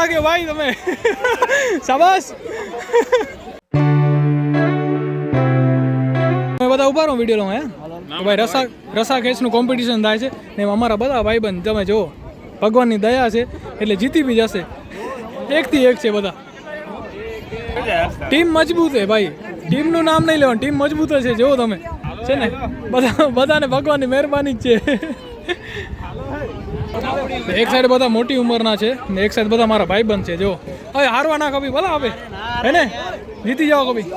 રંગ ભાઈ તમે? શાબાશ. તમે બધા ઊભા રહો વીડિયો હે? ભાઈ રસા રસા ખેંચનું કોમ્પિટિશન થાય છે ને અમારા બધા ભાઈબંધ તમે જુઓ. ભગવાનની દયા છે એટલે જીતી બી જશે. એકથી એક છે બધા. ટીમ મજબૂત છે ભાઈ. ટીમનું નામ નહીં લેવાનું ટીમ મજબૂત છે જુઓ તમે. છે ને? બધા બધાને ભગવાનની મહેરબાની જ છે. એક સાઈડ બધા મોટી ઉંમરના છે ને એક સાઈડ બધા મારા ભાઈબંધ છે જો હવે હારવા ના કભી ભલા આપે હે ને જીતી જાઓ કભી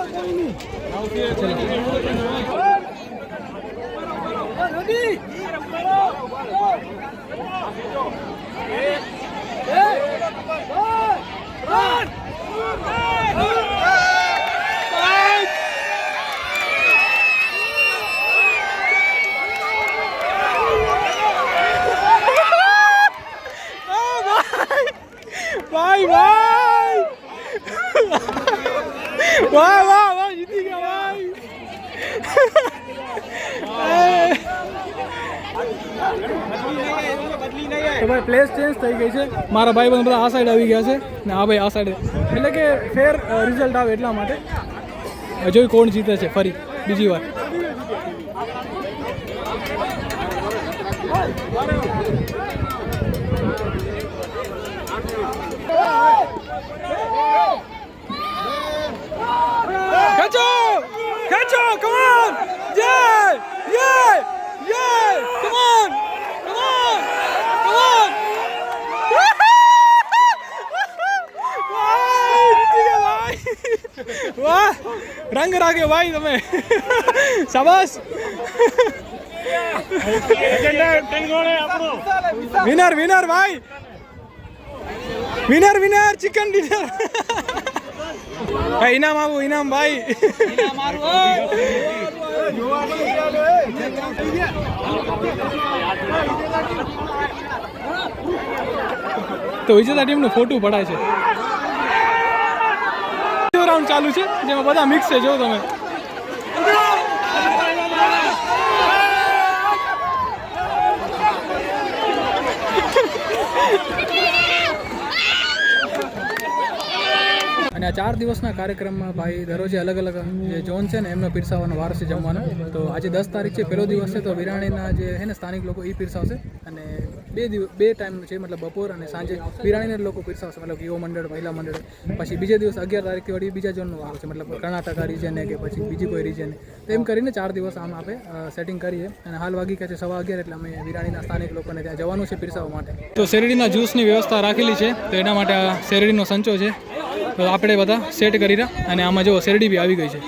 ભાઈ ભાઈ વાહ વાહ વાહ જીતી ગયા ભાઈ તો ભાઈ પ્લેસ ચેન્જ થઈ ગઈ છે. મારા ભાઈ બંધ આ સાઈડ આવી ગયા છે. ને આ ભાઈ આ સાઈડ એટલે કે ફેર રિઝલ્ટ આવે એટલા માટે. જોઈ કોણ જીતે છે ફરી. બીજી વાર. રંગ રાખે ભાઈ, તમે. શાબાશ. વિનર વિનર, ભાઈ. વિનર વિનર ચિકન ડિનર ઇનામ આવું, ઇનામ, ભાઈ. તો વિજેતા ટીમનું ફોટો પડાય છે. રાઉન્ડ ચાલુ છે જેમાં બધા મિક્સ છે જો તમે. અને આ ચાર દિવસના કાર્યક્રમમાં ભાઈ દરરોજે અલગ અલગ જે ઝોન છે ને, એમનો પીરસાવાનો વારો છે જમવાનો. તો આજે દસ તારીખ છે પહેલો દિવસ છે, તો વિરાણીના જે છે ને, સ્થાનિક લોકો એ પીરસાવશે. અને બે દિવસ બે ટાઈમ છે, મતલબ બપોર અને સાંજે વિરાણીને લોકો પીરસાવશે, મતલબ યુવા મંડળ, મહિલા મંડળ. પછી બીજે દિવસ અગિયાર તારીખથી વળી બીજા ઝોનનો વારો છે, મતલબ કર્ણાટકા રીજન કે પછી બીજી કોઈ રીજન તો એમ કરીને ચાર દિવસ આમ આપણે સેટિંગ કરીએ. અને હાલ વાગી કે છે સવા અગિયાર, એટલે અમે વિરાણીના સ્થાનિક લોકોને ત્યાં જવાનું છે પીરસાવવા માટે. તો શેરડીના જ્યુસની વ્યવસ્થા રાખેલી છે, તો એના માટે આ શેરડીનો સંચો છે. આપણે બધા સેટ કરી રહ્યા અને આમાં જો શેરડી બી આવી ગઈ છે.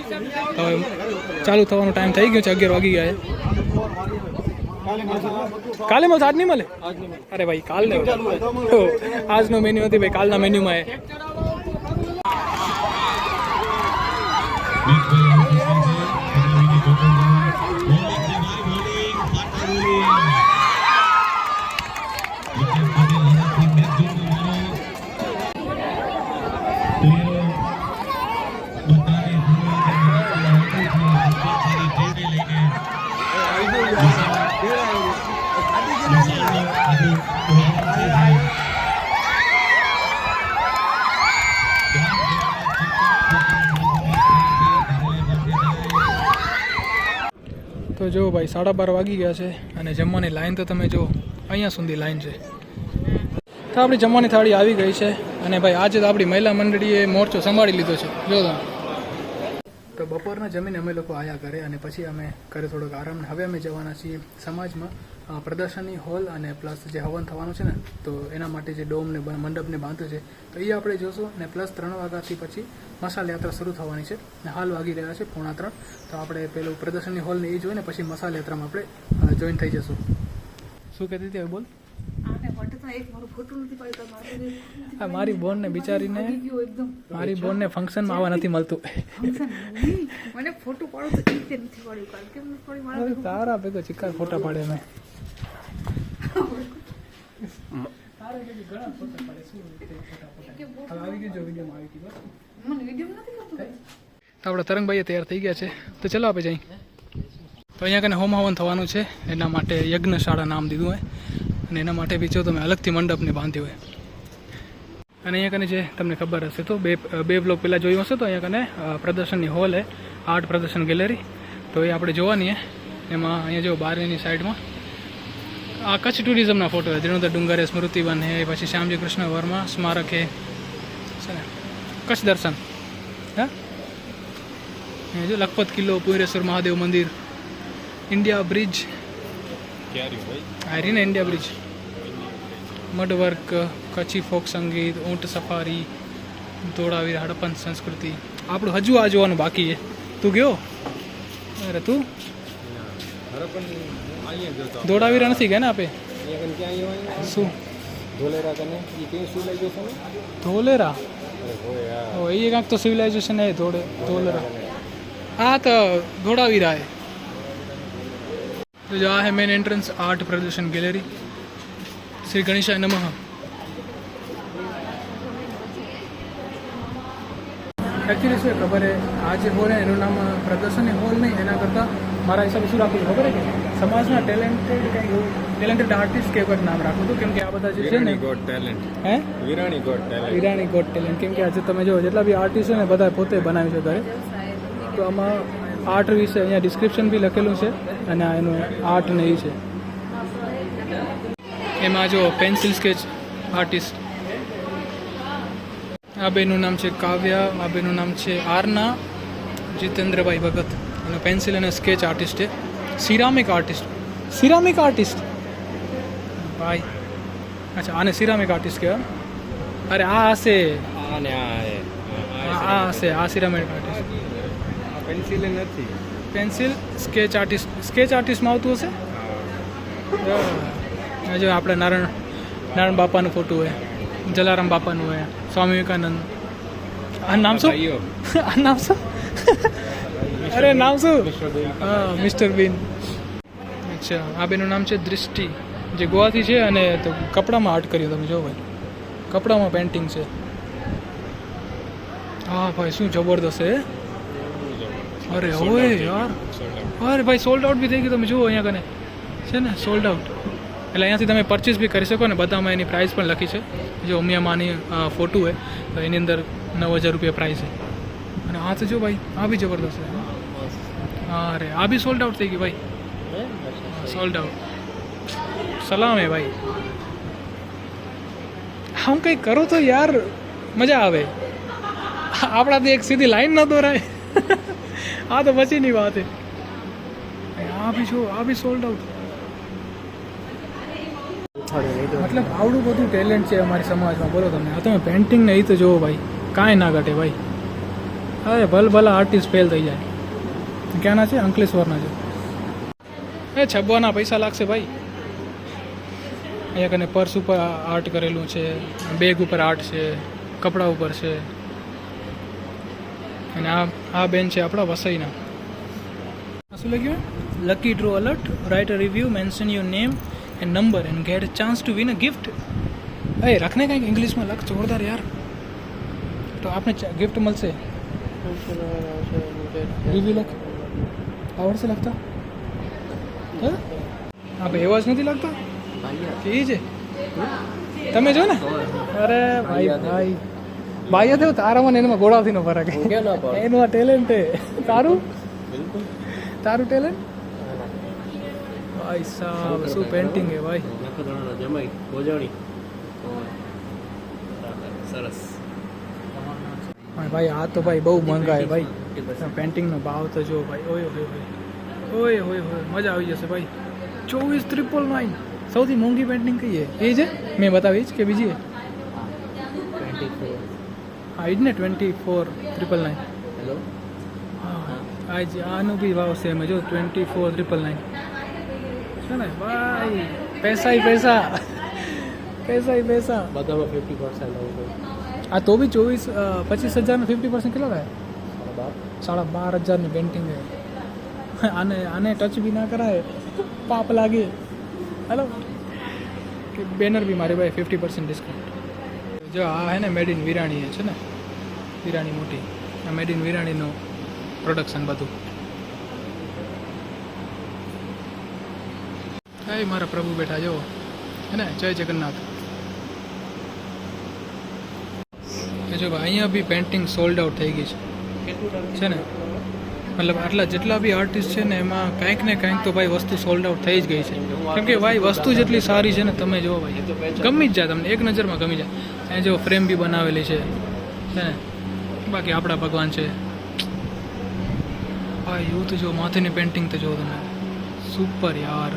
હવે ચાલુ થવાનો ટાઈમ થઈ ગયો છે, અગિયાર વાગી ગયા છે. કાલે મળશે? આજ નહીં મળે? અરે ભાઈ, કાલ નહીં આજનો મેન્યુ નથી ભાઈ, કાલના મેન્યુમાં એ તો જો ભાઈ, સાડા બાર વાગી ગયા છે અને જમવાની લાઈન તો તમે જો અહીંયા સુધી લાઈન છે. તો આપણી જમવાની થાળી આવી ગઈ છે અને ભાઈ, આજે તો આપણી મહિલા મંડળીએ મોરચો સંભાળી લીધો છે. જો તો બપોરના જમીને અમે લોકો આયા ઘરે અને પછી અમે ઘરે થોડોક આરામ હવે અમે જવાના છીએ સમાજમાં. અ, પ્રદર્શની હોલ અને પ્લસ જે હવન થવાનું છે ને તો એના માટે જે ડોમને મંડપને બાંધ્યું છે તો એ આપણે જોશું ને પ્લસ ત્રણ વાગ્યાથી પછી મસાલ યાત્રા શરૂ થવાની છે ને હાલ વાગી રહ્યા છે પોણા ત્રણ. તો આપણે પેલું પ્રદર્શનની હોલને એ જોઈને પછી મસાલ યાત્રામાં આપણે જોઈન થઈ જશું. શું કહેતી હતી બોલ મારી બોન ને એક મારું બોનને બિચારીને ફંક્શનમાં આવવા નથી મળતું. મને ફોટો પાડો તો નથી પાડ્યું તારા ભેગો ચિક્કાર ફોટા પાડે મેં આપણા તરંગભાઈએ તૈયાર થઈ ગયા છે. તો ચલો આપણે જઈ તો અહીંયા કને હોમ હવન થવાનું છે. એના માટે યજ્ઞશાળા નામ દીધું હોય. અને એના માટે બી જો તમે અલગથી મંડપને બાંધ્યો હોય. અને અહીંયા કને જે તમને ખબર હશે તો બે બે બ્લોક પહેલાં જોયું હશે તો અહીંયા કને પ્રદર્શનની હોલ હે. આર્ટ પ્રદર્શન ગેલેરી. તો એ આપણે જોવાની હે. એમાં અહીંયા જો બારની સાઈડમાં આ કચ્છ ટુરિઝમના ફોટો છે. જીર્ણોદ્ધાર ડુંગર હે સ્મૃતિવન હે પછી શ્યામજી કૃષ્ણ વર્મા સ્મારક હે. છે ને? કચ્છ દર્શન. હા? જો લખપત કિલ્લો પુરેશ્વર મહાદેવ મંદિર ઇન્ડિયા બ્રિજ. આ રહી ને India bridge. Mud work Kutchi folk સંગીત ઊંટ સફારી ધોળાવીર હડપન સંસ્કૃતિ. આપણું હજુ આ જોવાનું બાકી છે. તું ગયો? અરે તું? ધોળાવીર નથી ગયા ને આપે? શું? ધોલેરા? ઓ, એ કાંક તો સિવિલાઇઝેશન હે, ધોળે ધોલેરા. હા તો ધોળાવીરા હે. તો આ હે મેન એન્ટ્રન્સ આર્ટ પ્રદર્શન ગેલેરી શ્રી ગણેશાય નમઃ. એકચ્યુઅલી શું ખબર હે? આ જે હોલ એનું નામ પ્રદર્શનની હોલ નહીં, એના કરતાં મારા હિસાબે શું રાખવું ખબર કે સમાજના ટેલેન્ટેડ કંઈ ટેલેન્ટેડ આર્ટિસ્ટ કે કંઈક નામ રાખવું હતું? કેમ કે આ બધા જે છે ને ગોટ ટેલેન્ટ હે? Virani got talent Virani got talent કેમ કે આજે તમે જો જેટલા બી આર્ટિસ્ટ છે ને બધા પોતે બનાવ્યું છે ઘરે. તો આમાં આર્ટ વિશે અહીંયા ડિસ્ક્રિપ્શન બી લખેલું છે અને આ એનું આર્ટ ને એ છે. એમાં જો પેન્સિલ સ્કેચ આર્ટિસ્ટ આ બેનું નામ છે કાવ્યા આ બેનું નામ છે આરના જીતેન્દ્રભાઈ ભગત. અને પેન્સિલ અને સ્કેચ આર્ટિસ્ટ છે સિરામિક આર્ટિસ્ટ સિરામિક આર્ટિસ્ટ ભાઈ અચ્છા આને સિરામિક આર્ટિસ્ટ કહેવાય અરે આ હશે આ હશે આ સિરામિક આર્ટિસ્ટ પેન્સિલ નથી પેન્સિલ સ્કેચ આર્ટિસ્ટ સ્કેચ આર્ટિસ્ટમાં આવતું હશે જો આપણે નારાયણ નારાયણ બાપાનું ફોટો હોય જલારામ બાપાનું હોય સ્વામી વિવેકાનંદ આ નામ શું આ નામ શું અરે નામ શું? હા મિસ્ટર બીન. અચ્છા આ બેનું નામ છે દ્રષ્ટિ. જે ગોવાથી છે અને કપડામાં આર્ટ કર્યું તમે જો ભાઈ. કપડામાં પેન્ટિંગ છે. હા ભાઈ શું જબરદસ્ત છે અરે હોય યાર. અરે ભાઈ સોલ્ડ આઉટ બી થઈ ગયું તમે જુઓ અહીંયા કને. છે ને સોલ્ડ આઉટ એટલે અહીંયાથી તમે પરચેસ બી કરી શકો ને બધામાં એની પ્રાઇસ પણ લખી છે. જો ઉમિયામાની ફોટો હોય તો એની અંદર નવ હજાર રૂપિયા પ્રાઇસ છે અને આ તો જો ભાઈ આ બી જબરદસ્ત છે. હા અરે આ બી સોલ્ડ આઉટ થઈ ગઈ ભાઈ. સોલ્ડ આઉટ સલામ હે ભાઈ. આમ કંઈક કરો તો યાર મજા આવે. આપણાથી એક સીધી લાઈન ન દોરાય. આ તો પછીની વાત છે આ બી જો આ બી સોલ્ડ આઉટ મતલબ આવડું બધું ટેલેન્ટ છે અમારી સમાજમાં બોલો તમે. આ તમે પેન્ટિંગ ને એ તો જોવો ભાઈ. કાંઈ ના ઘટે ભાઈ. અરે ભલ ભલા આર્ટિસ્ટ ફેલ થઈ જાય. ક્યાંના છે? અંકલેશ્વરના છે. એ છબવાના પૈસા લાગશે ભાઈ. અહીંયા કને પર્સ ઉપર આર્ટ કરેલું છે બેગ ઉપર આર્ટ છે કપડા ઉપર છે. અને આ આ બેન છે આપણા વસઈના. શું લખ્યું? Lucky draw alert write a review mention your name and number and get chance to win a gift એ રખને કંઈક ઇંગ્લિશમાં લખ જોરદાર યાર. તો આપને ગિફ્ટ મળશે. રિવ્યુ લખ. આવડશે લખતા હા? ભાઈ એવા જ નથી લાગતા? એ છે? તમે જો ને? અરે ભાઈ ભાઈ ભાઈ. થયો તારામાં એમાં ગોળાવથી નો ફરક. એનું આ ટેલેન્ટ છે તારું? તારું ટેલેન્ટ ભાઈ સાહેબ શું પેન્ટિંગ છે ભાઈ? જમાઈ ગોજાણી સરસ. ભાઈ આ તો ભાઈ બહુ છે ભાઈ. પેન્ટિંગનો ભાવ તો જો ભાઈ ઓય ઓય ઓય ઓય ઓય ઓય મજા આવી જશે ભાઈ ચોવીસ ત્રિપલ નાઇન સૌથી મોંઘી પેન્ટિંગ કઈ છે એ છે મેં બતાવી જ કે બીજી છે હા એ જ ને twenty four triple nine hello હા આ જ આનું બી ભાવ સેમ જો ટ્વેન્ટી ફોર ત્રિપલ નાઇન છે ને ભાઈ પૈસા ય પૈસા પૈસા ય પૈસા બધામાં ફિફ્ટી પર્સન્ટ આવું આ તો બી ચોવીસ પચીસ હજારનો ફિફ્ટી પર્સન્ટ કેટલા થાય બાપ સાડા બાર હજારની પેન્ટિંગ છે આને આને ટચ બી ના કરાય. પાપ લાગે. હેલો કે બેનર બી મારી ભાઈ ફિફ્ટી પર્સન્ટ ડિસ્કાઉન્ટ જો આ હે ને મેડ ઇન વિરાણી છે ને વિરાણી મોટી. આ મેડ ઇન વિરાણીનું પ્રોડક્શન બધું. એ મારા પ્રભુ બેઠા જો હે ને, જય જગન્નાથ. જો ભાઈ, અહીંયા બી પેન્ટિંગ સોલ્ડ આઉટ થઈ ગઈ છે. છે ને? મતલબ આટલા જેટલા બી આર્ટિસ્ટ છે ને, એમાં કાંઈક ને કાંઈક તો ભાઈ વસ્તુ સોલ્ડ આઉટ થઈ જ ગઈ છે. કેમ કે ભાઈ વસ્તુ જેટલી સારી છે ને, તમે જુઓ ભાઈ, ગમી જ જાય તમને, એક નજરમાં ગમી જાય. અહીં જો ફ્રેમ બી બનાવેલી છે ને? બાકી આપણા ભગવાન છે. ભાઈ, એવું તો જો માથેની પેન્ટિંગ તો જો તમે. સુપર યાર.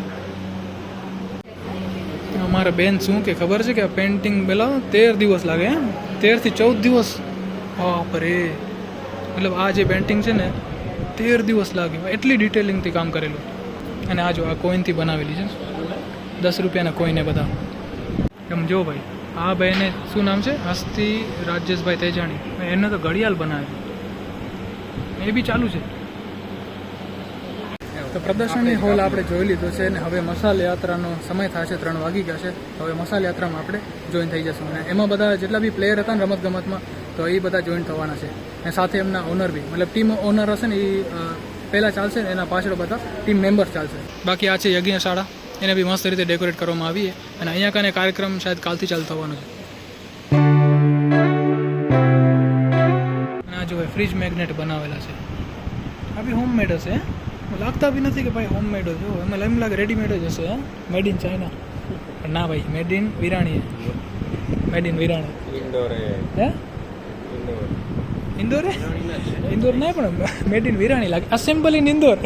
અમારા બેન શું કે, ખબર છે કે આ પેન્ટિંગ પેલા તેર દિવસ લાગે એમ તેરથી ચૌદ દિવસ? બાપરે. મતલબ આ જે પેઇન્ટિંગ છે ને તેર દિવસ લાગ્યો એટલી ડિટેલિંગથી કામ કરેલું. અને આ જો આ કોઈનથી બનાવેલી છે. દસ રૂપિયાના કોઈને બધા. એમ જો ભાઈ આ ભાઈને શું નામ છે? હસ્તી રાજેશભાઈ તેજાણી. એને તો ઘડિયાળ બનાવ્યું એ બી ચાલુ છે. તો પ્રદર્શનની હોલ આપણે જોઈ લીધો છે અને હવે મસાલ યાત્રાનો સમય થશે ત્રણ વાગી ગયા છે. હવે મસાલ યાત્રામાં આપણે જોઈન થઈ જશું. અને એમાં બધા જેટલા બી પ્લેયર હતા ને રમતગમતમાં તો એ બધા જોઈન થવાના છે. અને સાથે એમના ઓનર બી. મતલબ ટીમ ઓનર હશે ને એ પહેલાં ચાલશે ને એના પાછળ બધા ટીમ મેમ્બર્સ ચાલશે. બાકી આ છે યજ્ઞશાળા એને બી મસ્ત રીતે ડેકોરેટ કરવામાં આવી અને અહીંયા કાને કાર્યક્રમ શાયદ કાલથી ચાલુ થવાનો છે. જો ફ્રીજ મેગ્નેટ બનાવેલા છે. આ બી હોમમેડ હશે હે? લાગતા બી નથી કે ભાઈ હોમમેડ જો એમાં એમ લાગે રેડીમેડ જ હશે મેડ ઇન ચાઇના ના ભાઈ made in Virani made in Virani. Indore હે? ઇન્દોર? ઇન્દોર નહીં પણ મેડ ઇન વિરાણી લાગે અસેમ્બલ ઇન ઇન્દોર